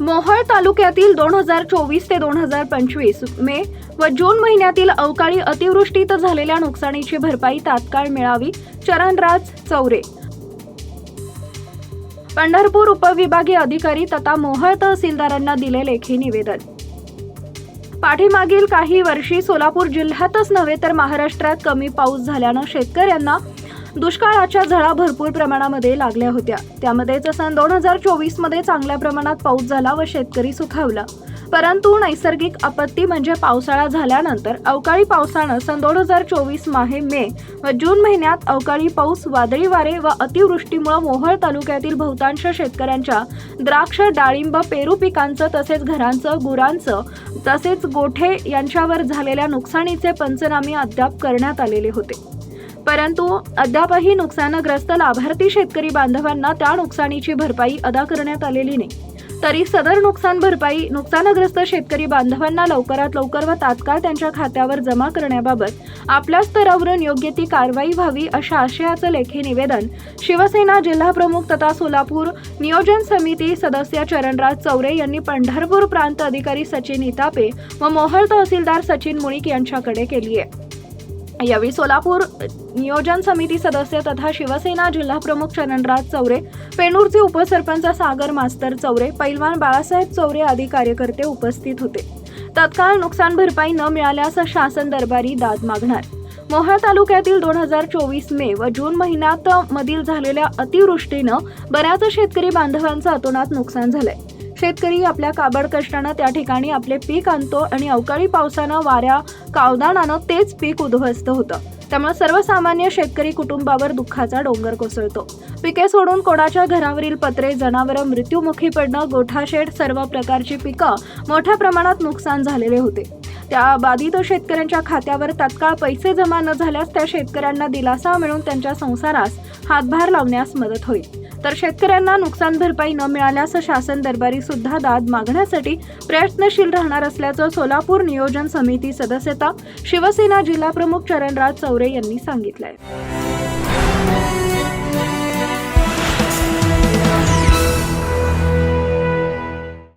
मोहोळ तालुक्यातील दोन हजार चोवीस ते दोन हजार पंचवीस मे व जून महिन्यातील अवकाळी अतिवृष्टीत झालेल्या नुकसानीची भरपाई तात्काळ मिळावी. चरणराज चौरे. पंढरपूर उपविभागीय अधिकारी तथा मोहळ तहसीलदारांना दिले लेखी निवेदन. पाठीमागील काही वर्षी सोलापूर जिल्ह्यातच नव्हे तर महाराष्ट्रात कमी पाऊस झाल्यानं शेतकऱ्यांना दुष्काळाच्या झळा भरपूर प्रमाणामध्ये लागल्या होत्या. त्यामध्येच सन दोन हजार चोवीसमध्ये चांगल्या प्रमाणात पाऊस झाला व शेतकरी सुखावला. परंतु नैसर्गिक आपत्ती म्हणजे पावसाळा झाल्यानंतर अवकाळी पावसानं सन दोन हजार चोवीस माहे मे व जून महिन्यात अवकाळी पाऊस वादळी वारे व अतिवृष्टीमुळे मोहोळ तालुक्यातील बहुतांश शेतकऱ्यांच्या द्राक्ष डाळिंब पेरू पिकांचं तसेच घरांचं गुरांचं तसेच गोठे यांच्यावर झालेल्या नुकसानीचे पंचनामे अद्याप करण्यात आलेले होते. परंतु अद्यापही नुकसानग्रस्त लाभार्थी शेतकरी बांधवांना त्या नुकसानीची भरपाई अदा करण्यात आलेली नाही. तरी सदर नुकसान भरपाई नुकसानग्रस्त शेतकरी बांधवांना लवकरात लवकर व तात्काळ त्यांच्या खात्यावर जमा करण्याबाबत आपल्या स्तरावरून योग्य ती कारवाई व्हावी अशा आशयाचं लेखी निवेदन शिवसेना जिल्हाप्रमुख तथा सोलापूर नियोजन समिती सदस्य चरणराज चौरे यांनी पंढरपूर प्रांत अधिकारी सचिन इतापे व मोहोळ तहसीलदार सचिन मुळीक यांच्याकडे केली आहे यावेळी सोलापूर नियोजन समिती सदस्य तथा शिवसेना जिल्हा प्रमुख चरणराज चौरे पेनूरचे उपसरपंच सागर मास्तर चौरे पैलवान बाळासाहेब चौरे आदी कार्यकर्ते उपस्थित होते. तत्काळ नुकसान भरपाई न मिळाल्यास शासन दरबारी दाद मागणार. मोहोळ तालुक्यातील दोन हजार चोवीस मे व जून महिन्यात मधील झालेल्या अतिवृष्टीनं बऱ्याच शेतकरी बांधवांचं अतोनात नुकसान झालंय. शेतकरी आपल्या काबड कष्टानं त्या ठिकाणी आपले पीक आणतो आणि अवकाळी पावसानं वाऱ्या कावदानानं तेच पीक उद्ध्वस्त होतं. त्यामुळे सर्वसामान्य शेतकरी कुटुंबावर दुःखाचा डोंगर कोसळतो. पिके सोडून कोणाच्या घरावरील पत्रे जनावरं मृत्युमुखी पडणं गोठाशेड सर्व प्रकारची पिकं मोठ्या प्रमाणात नुकसान झालेले होते. त्या बाधित शेतकऱ्यांच्या खात्यावर तात्काळ पैसे जमा न झाल्यास त्या शेतकऱ्यांना दिलासा मिळून त्यांच्या संसारास हातभार लावण्यास मदत होईल. तर शेतकऱ्यांना नुकसान भरपाई न मिळाल्यास शासन दरबारी सुद्धा दाद मागण्यासाठी प्रयत्नशील राहणार असल्याचं सोलापूर नियोजन समिती सदस्यता शिवसेना जिल्हाप्रमुख चरणराज चौरे यांनी सांगितलंय.